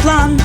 toplan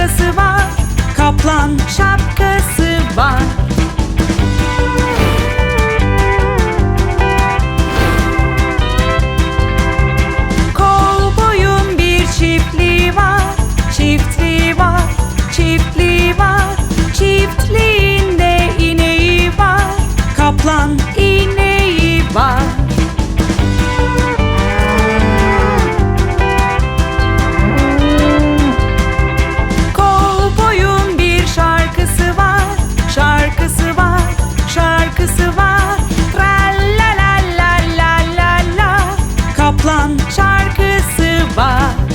şapkası var. Kaplan şapkası var. şarkısı var.